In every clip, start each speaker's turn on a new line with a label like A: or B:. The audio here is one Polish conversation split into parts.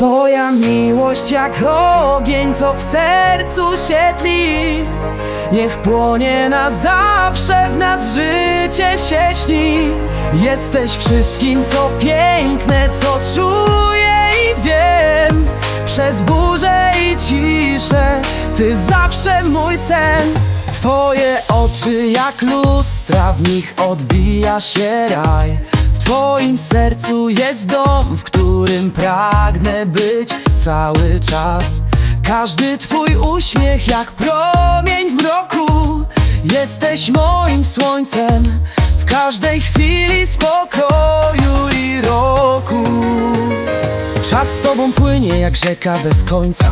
A: Twoja miłość jak ogień, co w sercu się tli Niech płonie na zawsze, w nas życie się śni. Jesteś wszystkim, co piękne, co czuję i wiem. Przez burzę i ciszę, Ty zawsze mój sen. Twoje oczy jak lustra, w nich odbija się raj Twoim sercu jest dom, w którym pragnę być cały czas. Każdy Twój uśmiech jak promień w mroku. Jesteś moim słońcem w każdej chwili spokoju i roku. Czas z tobą płynie jak rzeka bez końca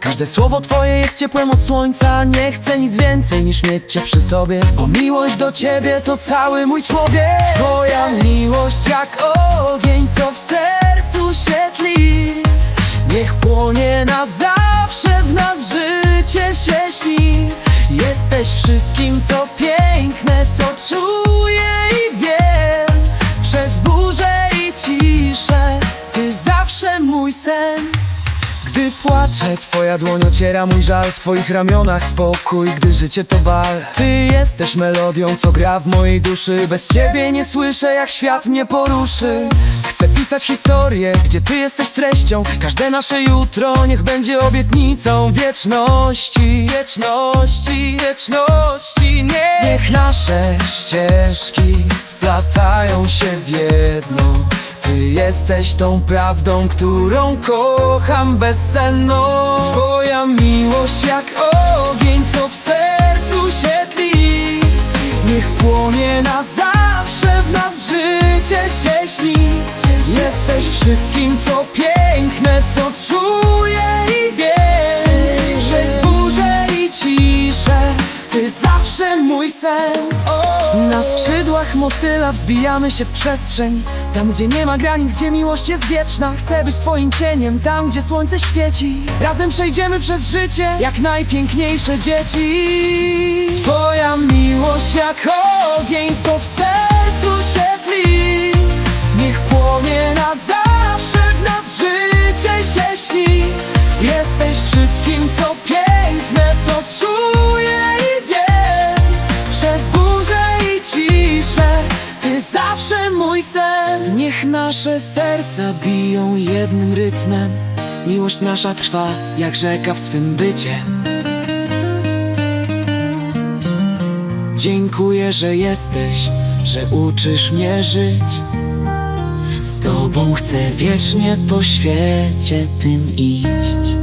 A: Każde słowo twoje jest ciepłem od słońca. Nie chcę nic więcej niż mieć cię przy sobie Bo miłość do ciebie to cały mój człowiek. Twoja miłość jak ogień, co w sercu się tli Niech płonie na zawsze, w nas życie się śni. Jesteś wszystkim, co gdy płaczę, twoja dłoń ociera mój żal. W twoich ramionach spokój, gdy życie to bal. Ty jesteś melodią, co gra w mojej duszy. Bez ciebie nie słyszę, jak świat mnie poruszy. Chcę pisać historię, gdzie ty jesteś treścią. Każde nasze jutro niech będzie obietnicą Wieczności, wieczności, wieczności. Nie. Niech nasze ścieżki splatają się w jedno ty jesteś tą prawdą, którą kocham bezsenną Twoja miłość jak ogień, co w sercu się tli. Niech płonie na zawsze, w nas życie się śni. Jesteś wszystkim, co piękne, co czuję i wiem Przez burzę i ciszę, ty zawsze mój sen Na skrzydłach motyla wzbijamy się w przestrzeń. Tam gdzie nie ma granic, gdzie miłość jest wieczna Chcę być twoim cieniem, tam gdzie słońce świeci Razem przejdziemy przez życie, jak najpiękniejsze dzieci. Twoja miłość jak ogień, co w sercu Niech nasze serca biją jednym rytmem. Miłość nasza trwa, jak rzeka w swym bycie. Dziękuję, że jesteś, że uczysz mnie żyć. Z tobą chcę wiecznie po świecie tym iść